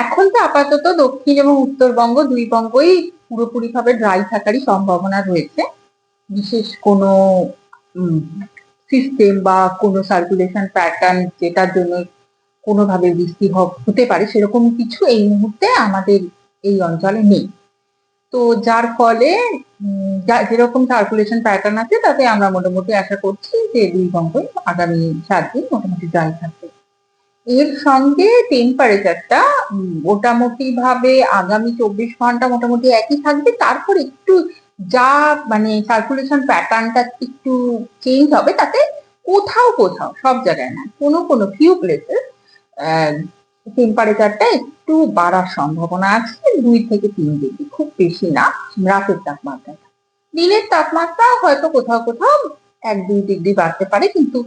এখন তো আপাতত দক্ষিণ এবং উত্তরবঙ্গ দুই বঙ্গই পুরোপুরি ভাবে ড্রাই থাকারই সম্ভাবনা রয়েছে। বিশেষ কোনো সিস্টেম বা কোনো সার্কুলেশন প্যাটার্ন যেটার জন্য কোনোভাবে বৃষ্টি হতে পারে সেরকম কিছু এই মুহূর্তে আমাদের এই অঞ্চলে নেই। তো যার ফলে যেরকম সার্কুলেশন প্যাটার্ন আছে তাতে আমরা মোটামুটি আশা করছি যে দুই বঙ্গই আগামী সাত দিন মোটামুটি ড্রাই থাকবে। এর সঙ্গে টেম্পারেচারটা মোটামুটি ভাবে আগামী চব্বিশ ঘণ্টা মোটামুটি একই থাকবে। তারপর একটু যা মানে সার্কুলেশন প্যাটার্নটা একটু চেঞ্জ হবে, তাতে কোথাও কোথাও, সব জায়গায় না, কোনো কোনো ফিউ প্লেসে টেম্পারেচারটা একটু বাড়ার সম্ভাবনা আছে, দুই থেকে তিন ডিগ্রি, খুব বেশি না, রাতের তাপমাত্রাটা। দিনের তাপমাত্রা হয়তো কোথাও কোথাও এক, দুই ডিগ্রি বাড়তে পারে, কিন্তু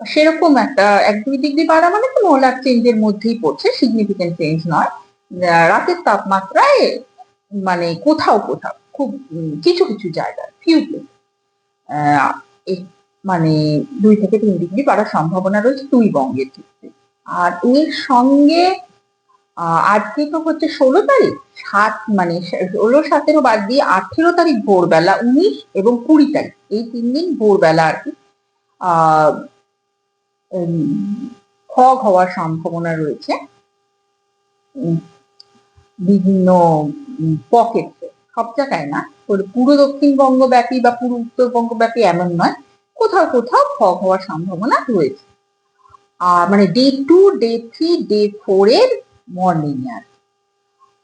সেরকম একটা, এক দুই ডিগ্রি বাড়া মানে তো মোলার চেঞ্জের মধ্যেই পড়ছে সিগনিফিকেন্ট চেঞ্জ নয়। রাতের তাপমাত্রায় মানে কোথাও কোথাও, খুব কিছু কিছু জায়গায় ফিউ মানে দুই থেকে তিন ডিগ্রি বাড়ার সম্ভাবনা রয়েছে দুই বঙ্গের ক্ষেত্রে। আর এর সঙ্গে আজকে তো হচ্ছে ষোলো তারিখ, সাত মানে ষোলো, সতেরো বাদ দিয়ে আঠেরো তারিখ ভোরবেলা উনিশ এবং কুড়ি তারিখ, এই তিন দিন ভোরবেলা আর কি। আহ ফগ হওয়ার সম্ভাবনা রয়েছে। বিভিন্ন পকেটে সব জায়গায় না। পুরো- দক্ষিণবঙ্গ ব্যাপী বা পুরো উত্তরবঙ্গ ব্যাপী এমন নয়। কোথাও কোথাও ফগ হওয়ার সম্ভাবনা রয়েছে। আর মানে day two day three day four এর মর্নিং আর।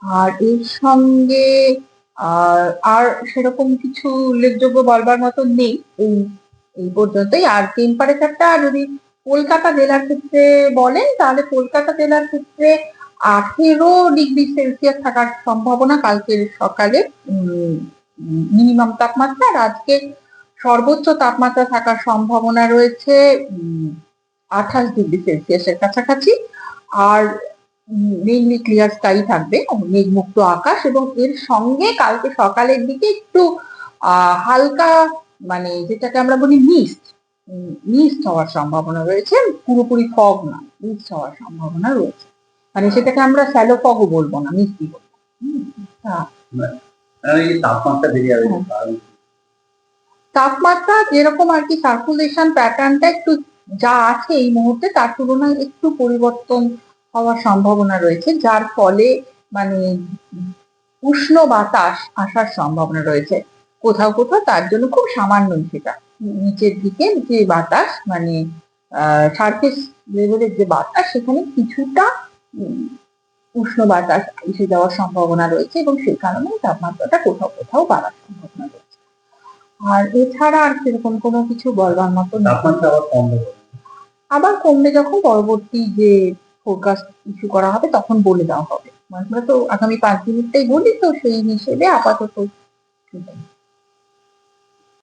আর এর সঙ্গে, আর সেরকম কিছু উল্লেখযোগ্য বলবার মতো নেই। এই এই পর্যন্তই। আর টেম্পারেচারটা যদি কলকাতা জেলার ক্ষেত্রে বলেন, তাহলে কলকাতা জেলার ক্ষেত্রে আঠেরো ডিগ্রি সেলসিয়াস থাকার সম্ভাবনা কালকের সকালে মিনিমাম তাপমাত্রা, আর আজকে সর্বোচ্চ তাপমাত্রা থাকার সম্ভাবনা রয়েছে আঠাশ ডিগ্রি সেলসিয়াসের কাছাকাছি। আর মেইনলি ক্লিয়ার স্কাই থাকবে মেঘমুক্ত আকাশ, এবং এর সঙ্গে কালকে সকালের দিকে একটু হালকা মানে যেটাকে আমরা বলি মিস্ট মিস্ট হওয়ার সম্ভাবনা রয়েছে পুরোপুরি ফগ না মিস্ট হওয়ার সম্ভাবনা রয়েছে। মানে সেটাকে আমরা স্যালো ফগও বলব না মিষ্টি বলব। বেড়ে যাবে হ্যাঁ। তাপমাত্রা যেরকম আর কি সার্কুলেশন প্যাটার্নটা একটু যা আছে এই মুহূর্তে তার তুলনায় একটু পরিবর্তন হওয়ার সম্ভাবনা রয়েছে যার ফলে মানে উষ্ণ বাতাস আসার সম্ভাবনা রয়েছে। কোথাও কোথাও তার জন্য খুব সামান্যই সেটা। নিচের দিকে যে বাতাস মানে সারফেস লেভেলের যে বাতাস সেখানে কিছুটা উষ্ণ বাতাস এসে যাওয়ার সম্ভাবনা রয়েছে এবং সেই কারণে তাপমাত্রাটা কোথাও কোথাও বাড়ার সম্ভাবনা রয়েছে। আর এছাড়া আর সেরকম কোনো কিছু বলবার মতো আবার কম আবার কমবে যখন পরবর্তী যে ফোরকাস্ট ইস্যু করা হবে তখন বলে দেওয়া হবে। আমরা তো আগামী পাঁচ মিনিটটাই বলি তো সেই হিসেবে আপাতত।